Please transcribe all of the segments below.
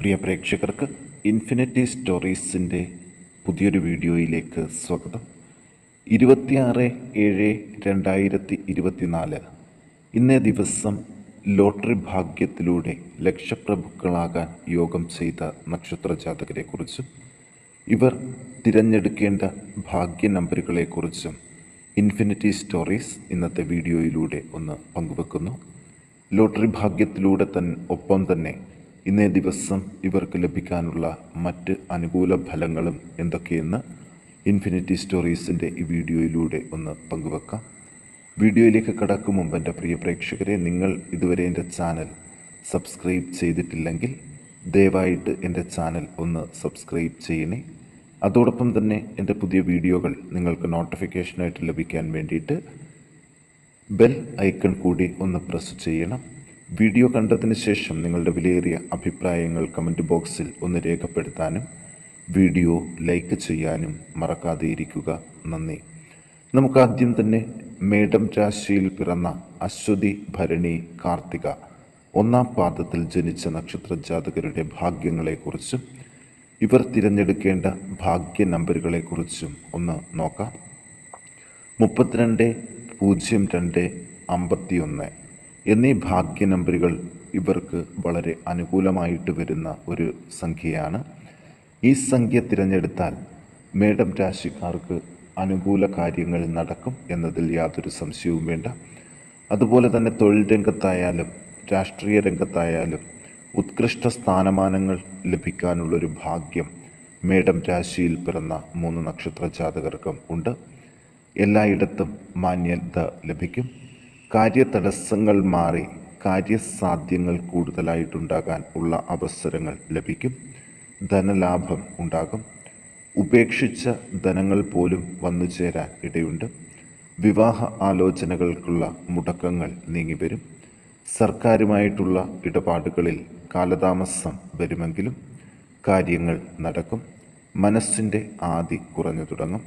പ്രിയ പ്രേക്ഷകർക്ക് ഇൻഫിനിറ്റി സ്റ്റോറീസിന്റെ പുതിയൊരു വീഡിയോയിലേക്ക് സ്വാഗതം. ഇരുപത്തിയാറ് ഏഴ് രണ്ടായിരത്തി ഇരുപത്തിനാല് ഇന്നേ ദിവസം ലോട്ടറി ഭാഗ്യത്തിലൂടെ ലക്ഷപ്രഭുക്കളാകാൻ യോഗം ചെയ്ത നക്ഷത്ര ജാതകരെക്കുറിച്ചും ഇവർ തിരഞ്ഞെടുക്കേണ്ട ഭാഗ്യ നമ്പറുകളെക്കുറിച്ചും ഇൻഫിനിറ്റി സ്റ്റോറീസ് ഇന്നത്തെ വീഡിയോയിലൂടെ ഒന്ന് പങ്കുവെക്കുന്നു. ലോട്ടറി ഭാഗ്യത്തിലൂടെ തൻ ഒപ്പം തന്നെ ഇന്നേ ദിവസം ഇവർക്ക് ലഭിക്കാനുള്ള മറ്റ് അനുകൂല ഫലങ്ങളും എന്തൊക്കെയെന്ന് ഇൻഫിനിറ്റി സ്റ്റോറീസിന്റെ ഈ വീഡിയോയിലൂടെ ഒന്ന് പങ്കുവെക്കാം. വീഡിയോയിലേക്ക് കടക്കും മുമ്പ് എന്റെ പ്രിയ പ്രേക്ഷകരെ നിങ്ങൾ ഇതുവരെ എന്റെ ചാനൽ സബ്സ്ക്രൈബ് ചെയ്തിട്ടില്ലെങ്കിൽ ദയവായിട്ട് എന്റെ ചാനൽ ഒന്ന് സബ്സ്ക്രൈബ് ചെയ്യണേ. അതോടൊപ്പം തന്നെ എന്റെ പുതിയ വീഡിയോകൾ നിങ്ങൾക്ക് നോട്ടിഫിക്കേഷനായിട്ട് ലഭിക്കാൻ വേണ്ടിയിട്ട് ബെൽ ഐക്കൺ കൂടി ഒന്ന് പ്രസ് ചെയ്യണം. വീഡിയോ കണ്ടതിന് ശേഷം നിങ്ങളുടെ വിലയേറിയ അഭിപ്രായങ്ങൾ കമന്റ് ബോക്സിൽ ഒന്ന് രേഖപ്പെടുത്താനും വീഡിയോ ലൈക്ക് ചെയ്യാനും മറക്കാതെ ഇരിക്കുക. നന്ദി. നമുക്ക് ആദ്യം തന്നെ മേഡം രാശിയിൽ പിറന്ന അശ്വതി ഭരണി കാർത്തിക ഒന്നാം പാദത്തിൽ ജനിച്ച നക്ഷത്ര ജാതകരുടെ ഭാഗ്യങ്ങളെക്കുറിച്ചും ഇവർ തിരഞ്ഞെടുക്കേണ്ട ഭാഗ്യ നമ്പറുകളെക്കുറിച്ചും ഒന്ന് നോക്കാം. മുപ്പത്തിരണ്ട് പൂജ്യം രണ്ട് അമ്പത്തിയൊന്ന്. എന്നീ ഭാഗ്യ നമ്പറുകൾ ഇവർക്ക് വളരെ അനുകൂലമായിട്ട് വരുന്ന ഒരു സംഖ്യയാണ്. ഈ സംഖ്യ തിരഞ്ഞെടുത്താൽ മേഡം രാശിക്കാർക്ക് അനുകൂല കാര്യങ്ങൾ നടക്കും എന്നതിൽ യാതൊരു സംശയവും വേണ്ട. അതുപോലെ തന്നെ തൊഴിൽ രംഗത്തായാലും രാഷ്ട്രീയ രംഗത്തായാലും ഉത്കൃഷ്ട സ്ഥാനമാനങ്ങൾ ലഭിക്കാനുള്ളൊരു ഭാഗ്യം മേഡം രാശിയിൽ പിറന്ന മൂന്ന് നക്ഷത്ര ജാതകർക്കും ഉണ്ട്. എല്ലായിടത്തും മാന്യത ലഭിക്കും. കാര്യതടസ്സങ്ങൾ മാറി കാര്യസാധ്യങ്ങൾ കൂടുതലായിട്ടുണ്ടാകാൻ ഉള്ള അവസരങ്ങൾ ലഭിക്കും. ധനലാഭം ഉണ്ടാകും. ഉപേക്ഷിച്ച ധനങ്ങൾ പോലും വന്നു ചേരാൻ ഇടയുണ്ട്. വിവാഹ ആലോചനകൾക്കുള്ള മുടക്കങ്ങൾ നീങ്ങിവരും. സർക്കാരുമായിട്ടുള്ള ഇടപാടുകളിൽ കാലതാമസം വരുമെങ്കിലും കാര്യങ്ങൾ നടക്കും. മനസ്സിന്റെ ആദി കുറഞ്ഞു തുടങ്ങും.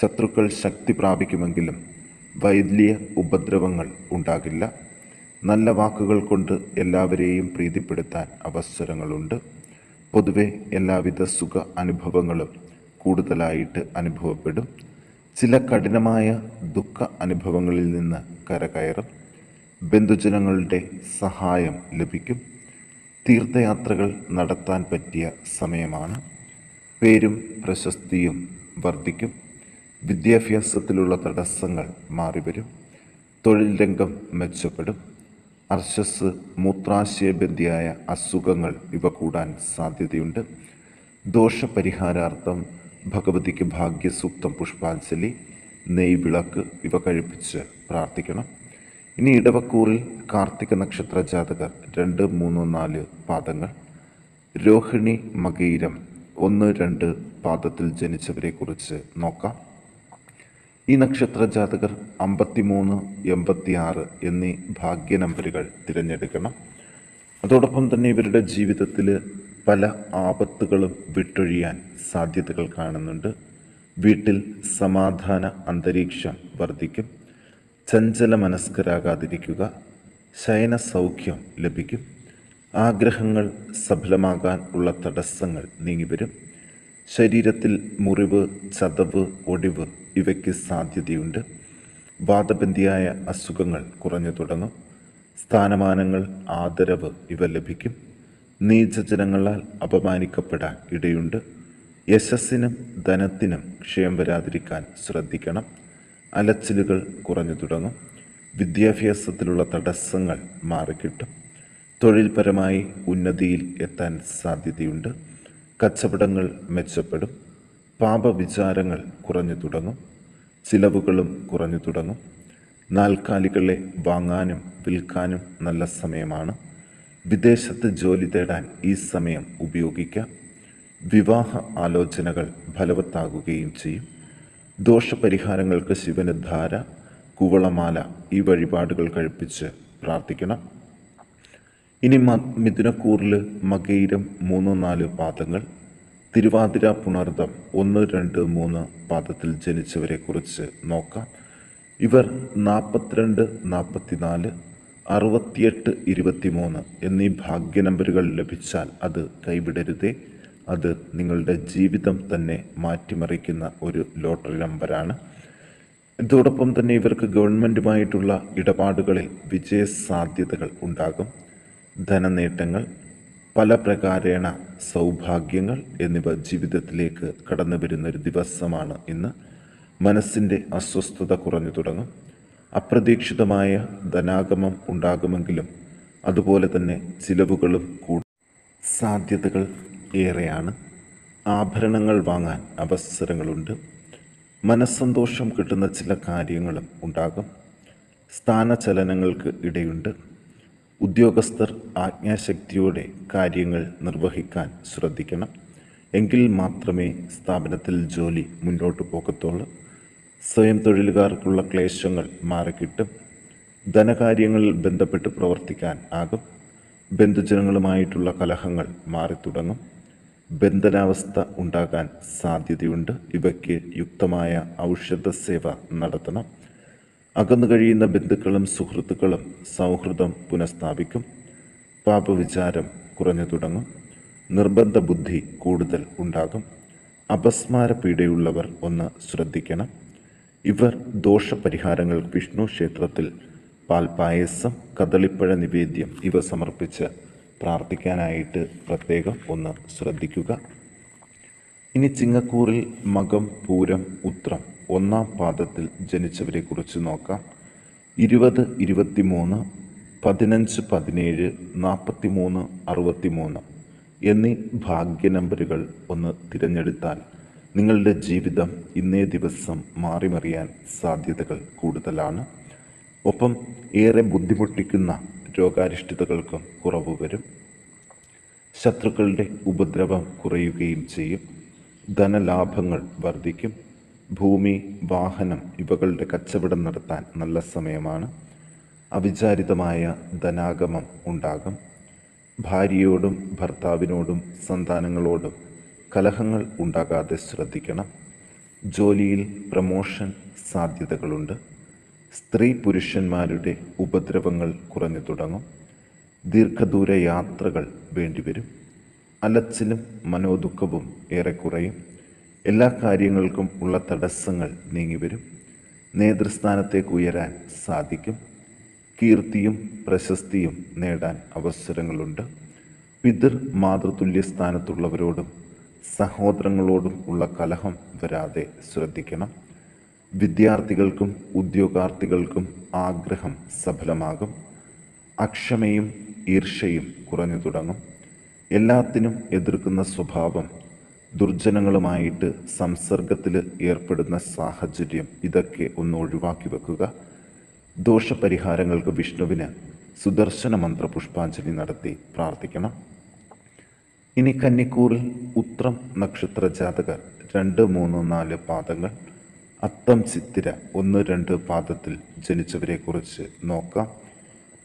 ശത്രുക്കൾ ശക്തി പ്രാപിക്കുമെങ്കിലും വലിയ ഉപദ്രവങ്ങൾ ഉണ്ടാകില്ല. നല്ല വാക്കുകൾ കൊണ്ട് എല്ലാവരെയും പ്രീതിപ്പെടുത്താൻ അവസരങ്ങളുണ്ട്. പൊതുവെ എല്ലാവിധ സുഖ അനുഭവങ്ങളും കൂടുതലായിട്ട് അനുഭവപ്പെടും. ചില കഠിനമായ ദുഃഖ അനുഭവങ്ങളിൽ നിന്ന് കരകയറും. ബന്ധുജനങ്ങളുടെ സഹായം ലഭിക്കും. തീർത്ഥയാത്രകൾ നടത്താൻ പറ്റിയ സമയമാണ്. പേരും പ്രശസ്തിയും വർദ്ധിക്കും. വിദ്യാഭ്യാസത്തിലുള്ള തടസ്സങ്ങൾ മാറിവരും. തൊഴിൽ രംഗം മെച്ചപ്പെടും. അർശസ് മൂത്രാശയബന്ധിയായ അസുഖങ്ങൾ ഇവ കൂടാൻ സാധ്യതയുണ്ട്. ദോഷപരിഹാരാർത്ഥം ഭഗവതിക്ക് ഭാഗ്യസൂക്തം പുഷ്പാഞ്ജലി നെയ് വിളക്ക് ഇവ കഴിപ്പിച്ച് പ്രാർത്ഥിക്കണം. ഇനി ഇടവക്കൂറിൽ കാർത്തിക നക്ഷത്ര ജാതകർ രണ്ട് മൂന്ന് നാല് പാദങ്ങൾ. രോഹിണി മകീരം ഒന്ന് രണ്ട് പാദത്തിൽ ജനിച്ചവരെക്കുറിച്ച് നോക്കാം. ഈ നക്ഷത്ര ജാതകർ അമ്പത്തിമൂന്ന് എൺപത്തിയാറ് എന്നീ ഭാഗ്യ നമ്പറുകൾ തിരഞ്ഞെടുക്കണം. അതോടൊപ്പം തന്നെ ഇവരുടെ ജീവിതത്തിൽ പല ആപത്തുകളും വിട്ടൊഴിയാൻ സാധ്യതകൾ കാണുന്നുണ്ട്. വീട്ടിൽ സമാധാന അന്തരീക്ഷം വർദ്ധിക്കും. ചഞ്ചല മനസ്കരാകാതിരിക്കുക ശയന സൗഖ്യം ലഭിക്കും. ആഗ്രഹങ്ങൾ സഫലമാകാൻ ഉള്ള തടസ്സങ്ങൾ നീങ്ങിവരും. ശരീരത്തിൽ മുറിവ് ചതവ് ഒടിവ് ഇവയ്ക്ക് സാധ്യതയുണ്ട്. വാദബന്ധിയായ അസുഖങ്ങൾ കുറഞ്ഞു തുടങ്ങും. സ്ഥാനമാനങ്ങൾ ആദരവ് ഇവ ലഭിക്കും. നീചജനങ്ങളാൽ അപമാനിക്കപ്പെടാൻ ഇടയുണ്ട്. യശസ്സിനും ധനത്തിനും ക്ഷയം വരാതിരിക്കാൻ ശ്രദ്ധിക്കണം. അലച്ചിലുകൾ കുറഞ്ഞു തുടങ്ങും. വിദ്യാഭ്യാസത്തിലുള്ള തടസ്സങ്ങൾ മാറിക്കിട്ടും. തൊഴിൽപരമായി ഉന്നതിയിൽ എത്താൻ സാധ്യതയുണ്ട്. കച്ചവടങ്ങൾ മെച്ചപ്പെടും. പാപവിചാരങ്ങൾ കുറഞ്ഞു തുടങ്ങും. ചിലവുകളും കുറഞ്ഞു തുടങ്ങും. നാൽക്കാലികളെ വാങ്ങാനും വിൽക്കാനും നല്ല സമയമാണ്. വിദേശത്ത് ജോലി തേടാൻ ഈ സമയം ഉപയോഗിക്കാം. വിവാഹ ആലോചനകൾ ഫലവത്താകുകയും ചെയ്യും. ദോഷപരിഹാരങ്ങൾക്ക് ശിവന് ധാര കുവളമാല ഈ വഴിപാടുകൾ കഴിപ്പിച്ച് പ്രാർത്ഥിക്കണം. ഇനി മിഥുനക്കൂറിൽ മകയിരം മൂന്ന് നാല് പാദങ്ങൾ തിരുവാതിര പുണർദം ഒന്ന് രണ്ട് മൂന്ന് പാദത്തിൽ ജനിച്ചവരെക്കുറിച്ച് നോക്കാം. ഇവർ നാൽപ്പത്തിരണ്ട് നാൽപ്പത്തിനാല് അറുപത്തിയെട്ട് ഇരുപത്തിമൂന്ന് എന്നീ ഭാഗ്യ നമ്പറുകൾ ലഭിച്ചാൽ അത് കൈവിടരുതേ. അത് നിങ്ങളുടെ ജീവിതം തന്നെ മാറ്റിമറിക്കുന്ന ഒരു ലോട്ടറി നമ്പറാണ്. ഇതോടൊപ്പം തന്നെ ഇവർക്ക് ഗവൺമെന്റുമായിട്ടുള്ള ഇടപാടുകളിൽ വിജയ സാധ്യതകൾ ഉണ്ടാകും. ധനനേട്ടങ്ങൾ പല പ്രകാരേണ സൗഭാഗ്യങ്ങൾ എന്നിവ ജീവിതത്തിലേക്ക് കടന്നു വരുന്നൊരു ദിവസമാണ് ഇന്ന്. മനസ്സിന്റെ അസ്വസ്ഥത കുറഞ്ഞു തുടങ്ങും. അപ്രതീക്ഷിതമായ ധനാഗമം ഉണ്ടാകുമെങ്കിലും അതുപോലെ തന്നെ ചിലവുകളും കൂടും. സാധ്യതകൾ ഏറെയാണ്. ആഭരണങ്ങൾ വാങ്ങാൻ അവസരങ്ങളുണ്ട്. മനസ്സന്തോഷം കിട്ടുന്ന ചില കാര്യങ്ങളും ഉണ്ടാകും. സ്ഥാനചലനങ്ങൾക്ക് ഇടയുണ്ട്. ഉദ്യോഗസ്ഥർ ആജ്ഞാശക്തിയോടെ കാര്യങ്ങൾ നിർവഹിക്കാൻ ശ്രദ്ധിക്കണം. എങ്കിൽ മാത്രമേ സ്ഥാപനത്തിൽ ജോലി മുന്നോട്ട് പോകത്തുള്ളൂ. സ്വയം തൊഴിലുകാർക്കുള്ള ക്ലേശങ്ങൾ മാറിക്കിട്ടും. ധനകാര്യങ്ങളിൽ ബന്ധപ്പെട്ട് പ്രവർത്തിക്കാൻ ആകും. ബന്ധുജനങ്ങളുമായിട്ടുള്ള കലഹങ്ങൾ മാറിത്തുടങ്ങും. ബന്ധനാവസ്ഥ ഉണ്ടാകാൻ സാധ്യതയുണ്ട്. ഇവയ്ക്ക് യുക്തമായ ഔഷധ സേവ നടത്തണം. അകന്നു കഴിയുന്ന ബന്ധുക്കളും സുഹൃത്തുക്കളും സൗഹൃദം പുനഃസ്ഥാപിക്കും. പാപവിചാരം കുറഞ്ഞു തുടങ്ങും. നിർബന്ധ ബുദ്ധി കൂടുതൽ ഉണ്ടാകും. അപസ്മാര പീഡയുള്ളവർ ഒന്ന് ശ്രദ്ധിക്കണം. ഇവർ ദോഷപരിഹാരങ്ങൾ വിഷ്ണു ക്ഷേത്രത്തിൽ പാൽപായസം കദളിപ്പഴ നിവേദ്യം ഇവ സമർപ്പിച്ച് പ്രാർത്ഥിക്കാനായിട്ട് പ്രത്യേകം ഒന്ന് ശ്രദ്ധിക്കുക. ഇനി ചിങ്ങക്കൂറിൽ മകം പൂരം ഉത്രം ഒന്നാം പാദത്തിൽ ജനിച്ചവരെ കുറിച്ച് നോക്കാം. ഇരുപത് ഇരുപത്തിമൂന്ന് പതിനഞ്ച് പതിനേഴ് നാൽപ്പത്തി മൂന്ന് അറുപത്തി മൂന്ന് എന്നീ ഭാഗ്യ നമ്പറുകൾ ഒന്ന് തിരഞ്ഞെടുത്താൽ നിങ്ങളുടെ ജീവിതം ഇന്നേ ദിവസം മാറിമറിയാൻ സാധ്യതകൾ കൂടുതലാണ്. ഒപ്പം ഏറെ ബുദ്ധിമുട്ടിക്കുന്ന രോഗാരിഷ്ടിതകൾക്കും കുറവ് വരും. ശത്രുക്കളുടെ ഉപദ്രവം കുറയുകയും ചെയ്യും. ധനലാഭങ്ങൾ വർദ്ധിക്കും. ഭൂമി വാഹനം ഇവകളുടെ കച്ചവടം നടത്താൻ നല്ല സമയമാണ്. അവിചാരിതമായ ധനാഗമം ഉണ്ടാകും. ഭാര്യയോടും ഭർത്താവിനോടും സന്താനങ്ങളോടും കലഹങ്ങൾ ഉണ്ടാകാതെ ശ്രദ്ധിക്കണം. ജോലിയിൽ പ്രമോഷൻ സാധ്യതകളുണ്ട്. സ്ത്രീ പുരുഷന്മാരുടെ ഉപദ്രവങ്ങൾ കുറഞ്ഞു തുടങ്ങും. ദീർഘദൂര യാത്രകൾ വേണ്ടിവരും. അലച്ചിലും മനോദുഃഖവും ഏറെ കുറയും. എല്ലാ കാര്യങ്ങൾക്കും ഉള്ള തടസ്സങ്ങൾ നീങ്ങിവരും. നേതൃസ്ഥാനത്തേക്ക് ഉയരാൻ സാധിക്കും. കീർത്തിയും പ്രശസ്തിയും നേടാൻ അവസരങ്ങളുണ്ട്. പിതൃ മാതൃതുല്യ സ്ഥാനത്തുള്ളവരോടും സഹോദരങ്ങളോടും ഉള്ള കലഹം വരാതെ ശ്രദ്ധിക്കണം. വിദ്യാർത്ഥികൾക്കും ഉദ്യോഗാർത്ഥികൾക്കും ആഗ്രഹം സഫലമാകും. അക്ഷമയും ഈർഷയും കുറഞ്ഞു തുടങ്ങും. എല്ലാത്തിനും എതിർക്കുന്ന സ്വഭാവം ദുർജനങ്ങളുമായിട്ട് സംസർഗത്തിൽ ഏർപ്പെടുന്ന സാഹചര്യം ഇതൊക്കെ ഒന്ന് ഒഴിവാക്കി വെക്കുക. ദോഷപരിഹാരങ്ങൾക്ക് വിഷ്ണുവിന് സുദർശന മന്ത്ര പുഷ്പാഞ്ജലി നടത്തി പ്രാർത്ഥിക്കണം. ഇനി കന്നിക്കൂറിൽ ഉത്രം നക്ഷത്ര ജാതകർ രണ്ട് മൂന്ന് നാല് പാദങ്ങൾ അത്തം ചിത്തിര ഒന്ന് രണ്ട് പാദത്തിൽ ജനിച്ചവരെക്കുറിച്ച് നോക്കാം.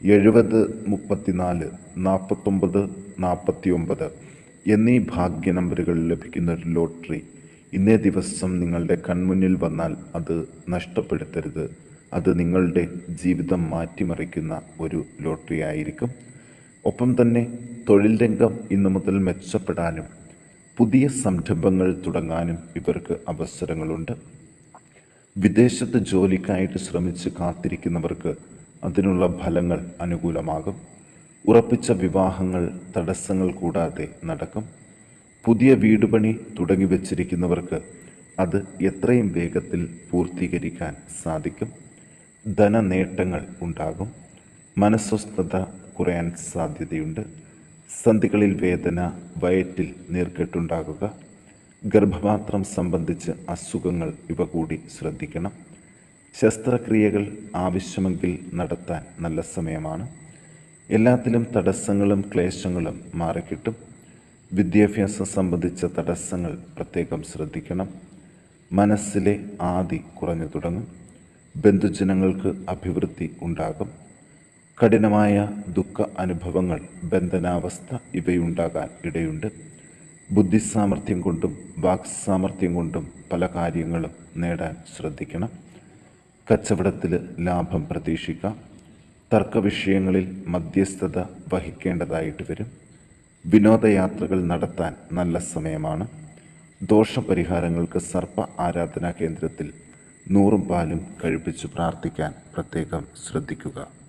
എഴുപത് മുപ്പത്തിനാല് നാൽപ്പത്തൊമ്പത് നാൽപ്പത്തി ഒമ്പത് എന്നീ ഭാഗ്യ നമ്പറുകൾ ലഭിക്കുന്ന ഒരു ലോട്ടറി ഇന്നേ ദിവസം നിങ്ങളുടെ കൺമുന്നിൽ വന്നാൽ അത് നഷ്ടപ്പെടുത്തരുത്. അത് നിങ്ങളുടെ ജീവിതം മാറ്റിമറിക്കുന്ന ഒരു ലോട്ടറി ആയിരിക്കും. ഒപ്പം തന്നെ തൊഴിൽ രംഗം ഇന്നു മുതൽ മെച്ചപ്പെടാനും പുതിയ സംരംഭങ്ങൾ തുടങ്ങാനും ഇവർക്ക് അവസരങ്ങളുണ്ട്. വിദേശത്ത് ജോലിക്കായിട്ട് ശ്രമിച്ച് കാത്തിരിക്കുന്നവർക്ക് അതിനുള്ള ഫലങ്ങൾ അനുകൂലമാകും. ഉറപ്പിച്ച വിവാഹങ്ങൾ തടസ്സങ്ങൾ കൂടാതെ നടക്കും. പുതിയ വീടുപണി തുടങ്ങി വച്ചിരിക്കുന്നവർക്ക് അത് എത്രയും വേഗത്തിൽ പൂർത്തീകരിക്കാൻ സാധിക്കും. ധനനേട്ടങ്ങൾ ഉണ്ടാകും. മനസ്വസ്ഥത കുറയാൻ സാധ്യതയുണ്ട്. സന്ധികളിൽ വേദന വയറ്റിൽ നീർക്കെട്ടുണ്ടാകുക. ഗർഭപാത്രം സംബന്ധിച്ച് അസുഖങ്ങൾ ഇവ കൂടി ശ്രദ്ധിക്കണം. ശസ്ത്രക്രിയകൾ ആവശ്യമെങ്കിൽ നടത്താൻ നല്ല സമയമാണ്. എല്ലാത്തിലും തടസ്സങ്ങളും ക്ലേശങ്ങളും മാറിക്കിട്ടും. വിദ്യാഭ്യാസം സംബന്ധിച്ച തടസ്സങ്ങൾ പ്രത്യേകം ശ്രദ്ധിക്കണം. മനസ്സിലെ ആദി കുറഞ്ഞു തുടങ്ങും. ബന്ധുജനങ്ങൾക്ക് അഭിവൃദ്ധി ഉണ്ടാകും. കഠിനമായ ദുഃഖ അനുഭവങ്ങൾ ബന്ധനാവസ്ഥ ഇവയുണ്ടാകാൻ ഇടയുണ്ട്. ബുദ്ധിസാമർഥ്യം കൊണ്ടും വാക്സാമർഥ്യം കൊണ്ടും പല കാര്യങ്ങളും നേടാൻ ശ്രദ്ധിക്കണം. കച്ചവടത്തിൽ ലാഭം പ്രതീക്ഷിക്കാം. തർക്കവിഷയങ്ങളിൽ മധ്യസ്ഥത വഹിക്കേണ്ടതായിട്ട് വരും. വിനോദയാത്രകൾ നടത്താൻ നല്ല സമയമാണ്. ദോഷപരിഹാരങ്ങൾക്ക് സർപ്പ ആരാധനാ കേന്ദ്രത്തിൽ നൂറും പാലും കഴിപ്പിച്ച് പ്രാർത്ഥിക്കാൻ പ്രത്യേകം ശ്രദ്ധിക്കുക.